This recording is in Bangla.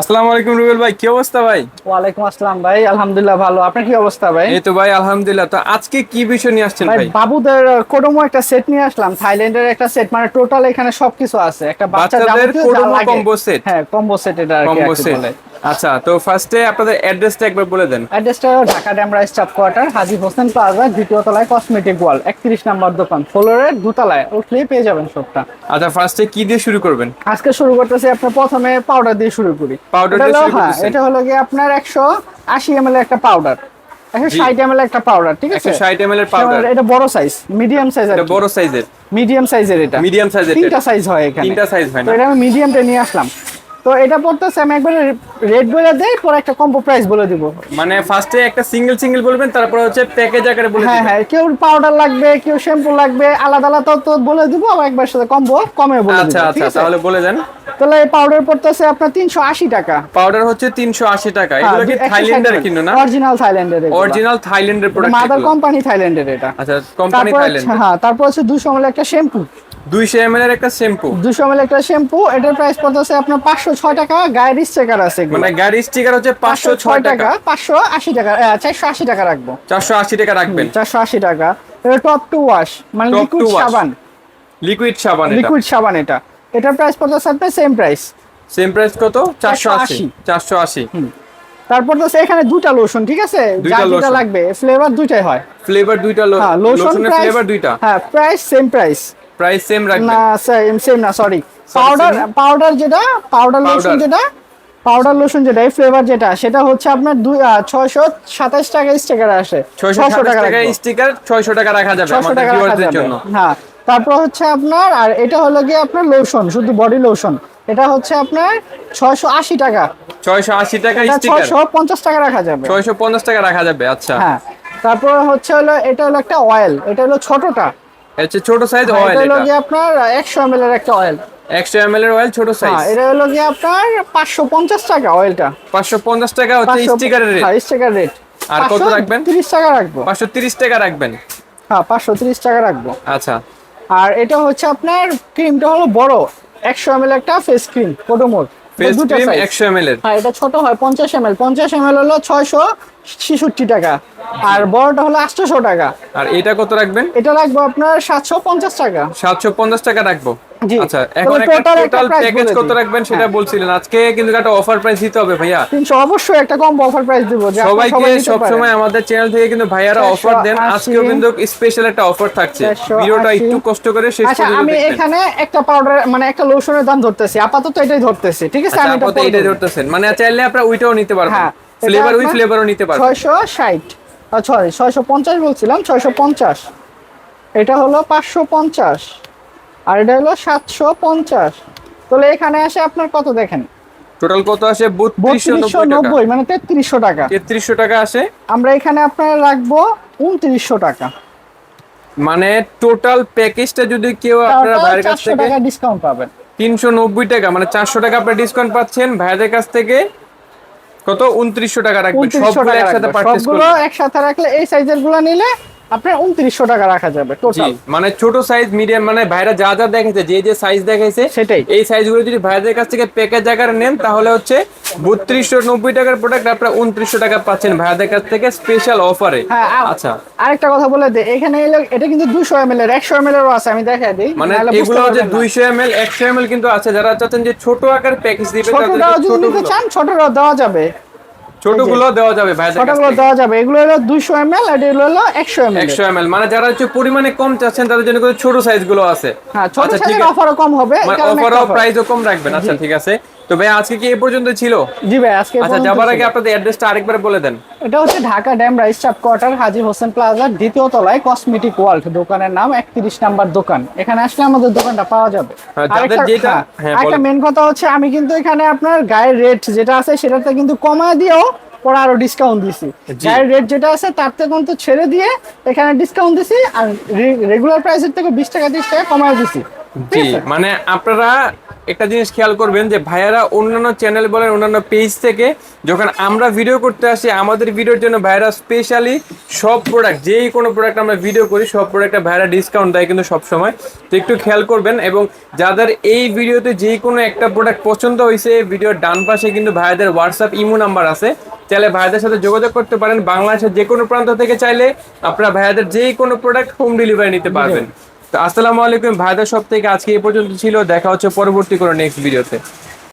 আসসালামু আলাইকুম রুবেল ভাই কি অবস্থা ভাই? ওয়ালাইকুম আসসালাম ভাই আলহামদুলিল্লাহ ভালো। আপনার কি অবস্থা ভাই? এই তো ভাই আলহামদুলিল্লাহ। তো আজকে কি বিষয় নিয়ে আসছেন ভাই বাবুদের কোডোমো একটা সেট নিয়ে আসলাম থাইল্যান্ডের একটা সেট। মানে টোটাল এখানে সবকিছু আছে। একটা বাচ্চাদের কোডোমো কম্বো set? হ্যাঁ কম্বো সেট এটা আর কি সেট বলে। আচ্ছা তো ফার্স্টে আপনাদের অ্যাড্রেসটা একবার বলে দেন। অ্যাড্রেসটা Dhaka Demra staff quarter Haji Hossain plaza দ্বিতীয় তলায় কসমেটিক ওয়াল একত্রিশ নাম্বার দোকান ফ্লোরের দুতলায়। উঠলেই পেয়ে যাবেন সবটা। আচ্ছা ফার্স্টে কি দিয়ে শুরু করবেন? আজকে শুরু করতেছি আপনার প্রথমে পাউডার দিয়ে শুরু করি। এটা দিয়ে শুরু হ্যাঁ এটা হলো গিয়ে আপনার একশো আশি এম একটা পাউডার একশো ষাট এম একটা পাউডার ঠিক আছে? 160 ml এর পাউডার এটা বড় সাইজ মিডিয়াম সাইজ এটা বড় সাইজের মিডিয়াম সাইজের এটা। মিডিয়াম সাইজের তিনটা সাইজ হয় এখানে। তিনটা size হয় না? এটা আমি মিডিয়ামটা নিয়ে আসলাম। তো এটা পড়তেছে আমি একবারে রেট বলে দেই পরে একটা কম্বো প্রাইস বলে দিব। মানে ফার্স্টে একটা সিঙ্গেল সিঙ্গেল বলবেন তারপর হচ্ছে প্যাকেজ আকারে বলে হ্যাঁ হ্যাঁ কেউ পাউডার লাগবে কেউ শ্যাম্পু লাগবে আলাদা আলাদা তো বলে দিব আবার একবার সাথে কম্বো কমে বলে দিব আচ্ছা আচ্ছা তাহলে বলে দেন। তাহলে এই পাউডার পড়তেছে আপনার তিনশো আশি টাকা। পাউডার হচ্ছে 380 টাকা। এগুলো কি থাইল্যান্ডের কিনো না? অরিজিনাল থাইল্যান্ডের অরিজিনাল থাইল্যান্ডের প্রোডাক্ট মাদার কোম্পানি থাইল্যান্ডের এটা। আচ্ছা কোম্পানি থাইল্যান্ড হ্যাঁ তারপর হচ্ছে দুশো ml একটা শ্যাম্পু 200 ml এর একটা শ্যাম্পু দুশো ml একটা শ্যাম্পু এটার প্রাইস পড়তেছে আপনার পাঁচশো ছয় টাকা গায়ের স্টিকার আছে। মানে গাড়ি স্টিকার হচ্ছে 506 টাকা। পাঁচশো আশি টাকা চারশো আশি টাকা রাখব। 480 টাকা রাখবেন। চারশো আশি টাকা। এটা টপ টু ওয়াশ মানে লিকুইড সাবান। লিকুইড সাবান এটা। লিকুইড সাবান এটা। এটার প্রাইস পড়তেছে আপনার সেম প্রাইস সেম প্রাইস কত? 480 480 480 তারপর তো এখানে দুটা লোশন ঠিক আছে? দুইটা যার লাগবে ফ্লেভার দুইটাই হয়। ফ্লেভার দুইটা হ্যাঁ লোশন ফ্লেভার দুইটা। হ্যাঁ price same price price same রাখবেন না সেম সেম না সরি পাউডার পাউডার যেটা পাউডার লোশন যেটা পাউডার লোশন যেটা এই ফ্লেভার যেটা সেটা হচ্ছে আপনার দুই ছয়শো সাতাশ টাকা স্টিকার আসে। 627 টাকা স্টিকার 600 টাকা রাখা যাবে 600 আমাদের টাকা রাখা ভিউয়ারদের যাবে। জন্য। হ্যাঁ তারপর হচ্ছে আপনার আর এটা হলো গিয়ে আপনার লোশন শুধু বডি লোশন এটা হচ্ছে আপনার ছয়শো আশি টাকা। 680 টাকা স্টিকার ছয়শো পঞ্চাশ টাকা রাখা যাবে। 650 টাকা রাখা যাবে আচ্ছা। হ্যাঁ তারপর হচ্ছে হলো এটা হলো একটা অয়েল এটা হলো ছোটটা। হচ্ছে ছোট সাইজ অয়েল এটা হলো গিয়ে আপনার একশো এম এর একটা অয়েল 100 ml এর অয়েল ছোট সাইজ হ্যাঁ এটা হলো গিয়ে আপনার পাঁচশো পঞ্চাশ টাকা অয়েলটা 550 টাকা হচ্ছে স্টিকারের রেট হ্যাঁ স্টিকার রেট আর কত রাখবেন? তিরিশ টাকা রাখব। 530 টাকা রাখবেন। হ্যাঁ পাঁচশো তিরিশ টাকা রাখব। আচ্ছা। আর এটা হচ্ছে আপনার ক্রিমটা হলো বড়। একশো এম একটা ফেস ক্রিম কোটোমোর ফেস ক্রিম 100 ml এর। হ্যাঁ এটা ছোট হয় পঞ্চাশ এম এল পঞ্চাশ এম এল হলো ছয়শো ছেষট্টি টাকা। আর বড়টা হলো আটশোশো টাকা। আর এটা কত রাখবেন? এটা রাখব আপনার সাতশো পঞ্চাশ টাকা। 750 টাকা রাখব? আচ্ছা এখন একটা total একটা টোটাল প্যাকেজ কত রাখবেন সেটা হ্যাঁ। বলছিলেন। আজকে কিন্তু একটা অফার প্রাইস দিতে হবে ভাইয়া। অবশ্যই একটা কম অফার প্রাইস দিব যে আপনারা সবাই সবাইকে সব সময় আমাদের চ্যানেল থেকে কিন্তু ভাইয়ারা অফার দেন। আজকেও কিন্তু স্পেশাল একটা অফার থাকছে। ভিডিওটা একটু কষ্ট করে শেষ আচ্ছা আমি এখানে একটা পাউডার মানে একটা লোশনের দাম ধরতেছি। আপাতত এটাই ধরতেছি ঠিক আছে? আচ্ছা আমি এটা এটাই ধরতেছেন। মানে চাইলে আপনারা ওইটাও নিতে পারবেন। হ্যাঁ ফ্লেভার উইথ ফ্লেভারও নিতে পারবেন। সরি ছয়শো পঞ্চাশ বলছিলাম ছয়শো পঞ্চাশ। এটা হলো পাঁচশো পঞ্চাশ আর এটা হলো সাতশো পঞ্চাশ। তাহলে এখানে আসে আপনার কত দেখেন? টোটাল কত আসে? বত্রিশশো নব্বই মানে তেত্রিশশো টাকা। তেত্রিশশো টাকা আসে। আমরা এখানে আপনার রাখব উনত্রিশশো টাকা। মানে টোটাল প্যাকেজটা যদি কেউ আপনারা ভাইয়ের কাছ থেকে টাকা ডিসকাউন্ট পাবেন। তিনশো নব্বই টাকা মানে চারশো টাকা আপনারা ডিসকাউন্ট পাচ্ছেন ভাইয়াদের কাছ থেকে। কত? উনত্রিশশো টাকা রাখবেন সবগুলো একসাথে পারচেজ সবগুলো একসাথে রাখলে এই সাইজেরগুলো নিলে আপনার উনত্রিশশো টাকা রাখা যাবে টোটাল মানে ছোট সাইজ মিডিয়াম মানে ভাইরা যা যা দেখেছে যে যে সাইজ দেখাইছে সেটাই। এই সাইজগুলো যদি ভাইদের কাছ থেকে প্যাকেজ আকারে নেন তাহলে হচ্ছে বত্রিশশো নব্বই টাকার প্রোডাক্ট আপনারা উনত্রিশশো টাকা পাচ্ছেন ভাইদের কাছ থেকে স্পেশাল অফারে হ্যাঁ আচ্ছা। আরেকটা কথা বলে দে এখানে এলো এটা কিন্তু দুশো এম এল এর একশো এম এল এরও আছে আমি দেখা দিই। মানে এগুলো হচ্ছে দুইশো এম এল একশো এম এল কিন্তু আছে যারা চাচ্ছেন যে ছোট আকার প্যাকেজ দিবে ছোটটাও যদি নিতে চান ছোটটাও দেওয়া যাবে। ছোটগুলো দেওয়া যাবে ভাই ছোটগুলো দেওয়া যাবে। এগুলো হলো দুইশো এম এল আর এগুলো হলো একশো এম এল একশো এম মানে যারা হচ্ছে পরিমাণে কম চাচ্ছেন তাদের জন্য ছোট সাইজগুলো আছে। হ্যাঁ ছোট আচ্ছা, সাইজের অফারও কম হবে এই মানে অফারও প্রাইসও কম রাখবেন। আচ্ছা ঠিক আছে। তো ভাই আজকে কি এ পর্যন্ত ছিল? জি ভাই আজকে আচ্ছা যাবার আগে আপনাদের অ্যাড্রেসটা আরেকবার বলে দেন। এটা হচ্ছে ঢাকা ড্যাম রাইস চাপ কোয়ার্টার হাজি হোসেন প্লাজার দ্বিতীয় তলায় কসমেটিক ওয়ার্ল্ড দোকানের নাম একত্রিশ নাম্বার দোকান। এখানে আসলে আমাদের দোকানটা পাওয়া যাবে। হ্যাঁ, যাদের যেটা- হ্যাঁ, হ্যাঁ, মেন কথা হচ্ছে আমি কিন্তু এখানে আপনার গায়ের রেট যেটা আছে সেটাতে কিন্তু কমায় দিয়েও পরে আরও ডিসকাউন্ট দিছি। গায়ের রেট যেটা আছে তার থেকে কিন্তু ছেড়ে দিয়ে এখানে ডিসকাউন্ট দিছি আর রেগুলার প্রাইসের থেকে বিশ টাকা তিরিশ টাকা কমায় দিছি। জি মানে আপনারা একটা জিনিস খেয়াল করবেন যে ভাইয়ারা অন্যান্য চ্যানেল বলেন অন্যান্য পেজ থেকে যখন আমরা ভিডিও করতে আসি আমাদের ভিডিওর জন্য ভাইয়ারা স্পেশালি সব প্রোডাক্ট যেই কোনো প্রোডাক্ট আমরা ভিডিও করি সব প্রোডাক্টে ভাইয়ারা ডিসকাউন্ট দেয় কিন্তু সব সময় তো একটু খেয়াল করবেন এবং যাদের এই ভিডিওতে যেই কোনো একটা প্রোডাক্ট পছন্দ হয়েছে ভিডিওর ডান পাশে কিন্তু ভাইয়াদের হোয়াটসঅ্যাপ ইমো নাম্বার আছে। চাইলে ভাইয়াদের সাথে যোগাযোগ করতে পারেন। বাংলাদেশের যে কোনো প্রান্ত থেকে চাইলে আপনারা ভাইয়াদের যেই কোনো প্রোডাক্ট হোম ডেলিভারি নিতে পারবেন। তো আসসালামু আলাইকুম, ভাইদের সব থেকে আজকে এই পর্যন্ত ছিল। দেখা হচ্ছে পরবর্তী কোনো নেক্সট ভিডিওতে